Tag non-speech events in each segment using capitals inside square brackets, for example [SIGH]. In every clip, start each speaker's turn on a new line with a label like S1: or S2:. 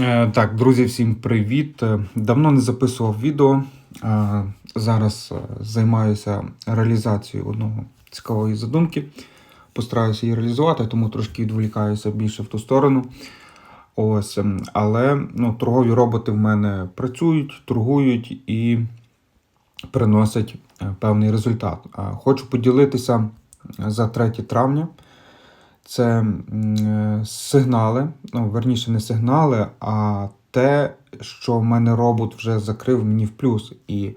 S1: Е, Так, друзі, всім привіт. Е, Давно не записував відео. Е, Зараз займаюся реалізацією одного цікавої задумки. Постараюся її реалізувати, тому трошки відволікаюся більше в ту сторону. Ось, ем, але ну, торгові роботи в мене працюють, торгують і приносять певний результат. Хочу поділитися за 3 травня. Це е, сигнали, ну, верніше, не сигнали, а те, що в мене робот вже закрив мені в плюс. І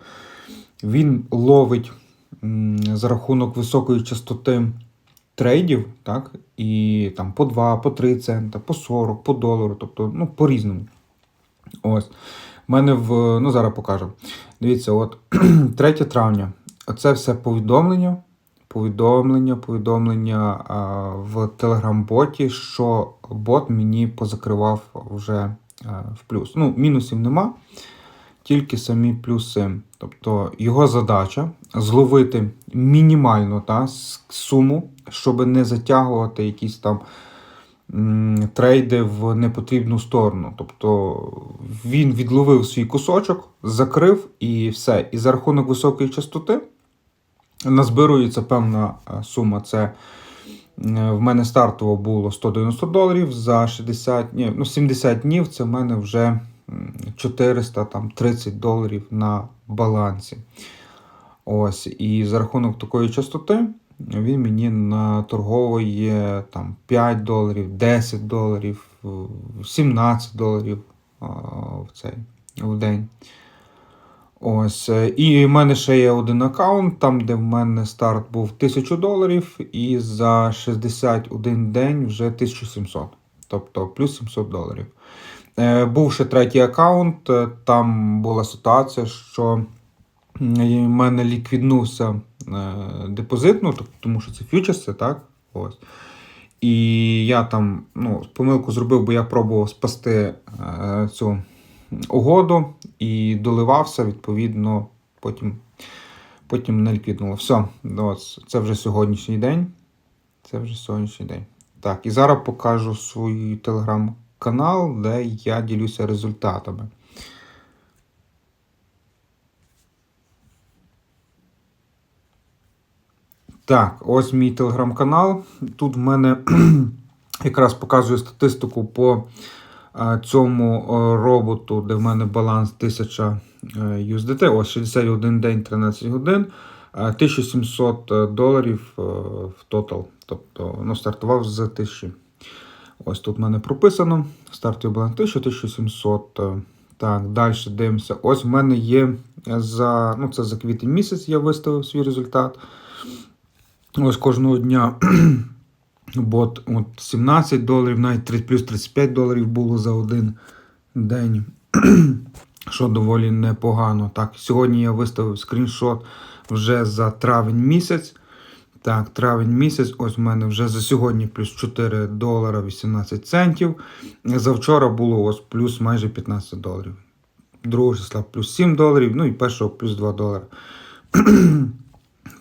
S1: він ловить за рахунок високої частоти трейдів, так, і там по 2, по 3 цента, по 40, по долару, тобто ну, по-різному. Ось. У мене в. Ну, зараз покажу. Дивіться, от [CLEARS THROAT] 3 травня. Оце все повідомлення. Повідомлення, повідомлення в телеграм-боті, що бот мені позакривав вже в плюс. Ну, мінусів нема, тільки самі плюси. Тобто його задача зловити мінімальну та, суму, щоб не затягувати якісь там трейди в непотрібну сторону. Тобто він відловив свій кусочок, закрив і все. І за рахунок високої частоти назбирується певна е, сума. Це е, в мене стартово було 190 доларів за 60, ні, ну 70 днів. Це в мене вже 430 доларів на балансі. Ось, і за рахунок такої частоти він мені наторговує там 5 доларів, 10 доларів, е, 17 доларів в цей в день. Ось. е, І в мене ще є один аккаунт, там, де в мене старт був 1000 доларів, і за 61 день вже 1700. Тобто плюс 700 доларів. Е, Був ще третій аккаунт, е, там була ситуація, що в мене ліквіднувся депозит, ну, тому що це фьючерси, так? Ось. І я там ну, помилку зробив, бо я пробував спасти цю угоду і доливався, відповідно, потім, потім не ліквіднуло. Все, це вже сьогоднішній день. Це вже сьогоднішній день. Так, і зараз покажу свій телеграм-канал, де я ділюся результатами. Так, ось мій телеграм-канал. Тут в мене [CLEARS THROAT] якраз показую статистику по цьому е, роботу, де в мене баланс 1000 е, USDT. Ось 61 день, 13 годин, е, 1700 доларів е, в тотал. Тобто ну, стартував з 1000. Ось тут в мене прописано. Стартовий баланс 1000, 1700. е, Так, далі дивимося. Ось в мене є за, ну, це за квітень місяць я виставив свій результат. Ось кожного дня бот от 17 доларів, навіть 3, плюс 35 доларів було за один день, [CLEARS THROAT] що доволі непогано. Так, сьогодні я виставив скріншот вже за травень місяць. Так, травень місяць, ось в мене вже за сьогодні плюс 4 долара 18 центів. Завчора було ось плюс майже 15 доларів. 2 числа плюс 7 доларів, ну і першого плюс 2 долари. [CLEARS THROAT]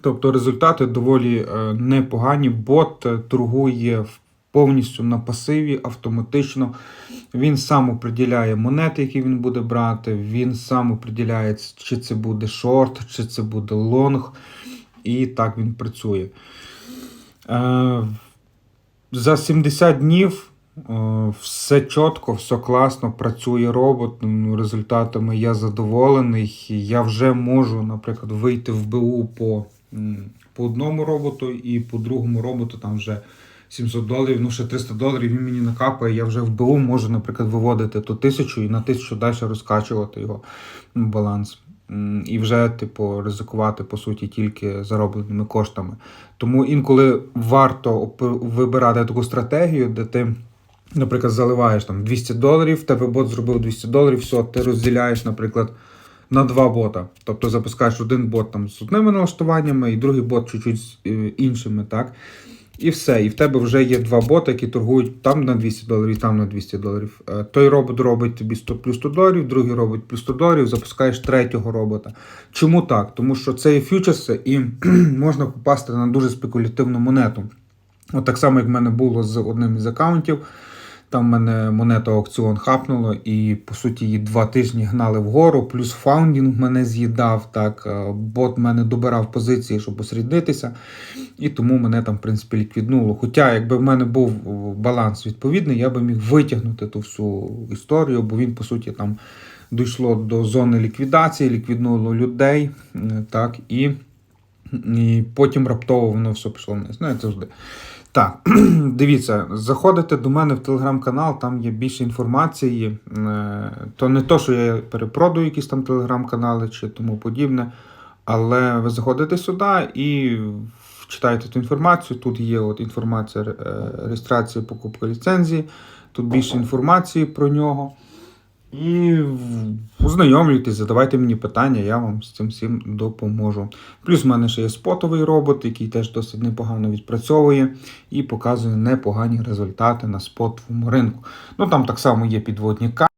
S1: Тобто результати доволі е, непогані. Бот е, торгує повністю на пасиві автоматично. Він сам определяє монети, які він буде брати. Він сам определяє, чи це буде шорт, чи це буде лонг. І так він працює. Е, За 70 днів все чітко, все класно, працює робот. Ну, Результатами я задоволений. Я вже можу, наприклад, вийти в БУ по, по одному роботу і по другому роботу там вже 700 доларів, ну ще 300 доларів він мені накапає. Я вже в БУ можу, наприклад, виводити то 1000 і на 1000 далі розкачувати його ну, баланс. І вже, типу, ризикувати по суті тільки заробленими коштами. Тому інколи варто вибирати таку стратегію, де ти, наприклад, заливаєш там 200 доларів, тебе бот зробив 200 доларів, все, ти розділяєш, наприклад, на два бота. Тобто запускаєш один бот там з одними налаштуваннями, і другий бот чуть-чуть з е, іншими, так? І все. І в тебе вже є два боти, які торгують там на 200 доларів, там на 200 доларів. Е, Той робот робить тобі 100 плюс 100 доларів, другий робить плюс 100 доларів, запускаєш третього робота. Чому так? Тому що це є фьючерси, і [CLEARS THROAT] можна попасти на дуже спекулятивну монету. От так само, як в мене було з одним із аккаунтів. Там мене монета аукціон хапнуло, і по суті її два тижні гнали вгору. Плюс фаундінг мене з'їдав. Так, е, бот мене добирав позиції, щоб усріднитися. І тому мене там, в принципі, ліквіднуло. Хоча, якби в мене був е, баланс відповідний, я би міг витягнути ту всю історію, бо він, по суті, там дійшло до зони ліквідації, ліквіднуло людей. Так, і, і потім раптово воно все пішло вниз. Ну, як завжди. Так, [CLEARS THROAT] дивіться, заходите до мене в телеграм-канал, там є більше інформації. Е, То не то, що я перепродаю якісь там телеграм-канали чи тому подібне. Але ви заходите сюди і читаєте ту інформацію. Тут є от інформація е, реєстрації покупки ліцензії, тут більше інформації про нього. І познайомлюйтесь, ознайомлюйтесь, задавайте мені питання, я вам з цим всім допоможу. Плюс в мене ще є спотовий робот, який теж досить непогано відпрацьовує і показує непогані результати на спотовому ринку. Ну там так само є підводні камери.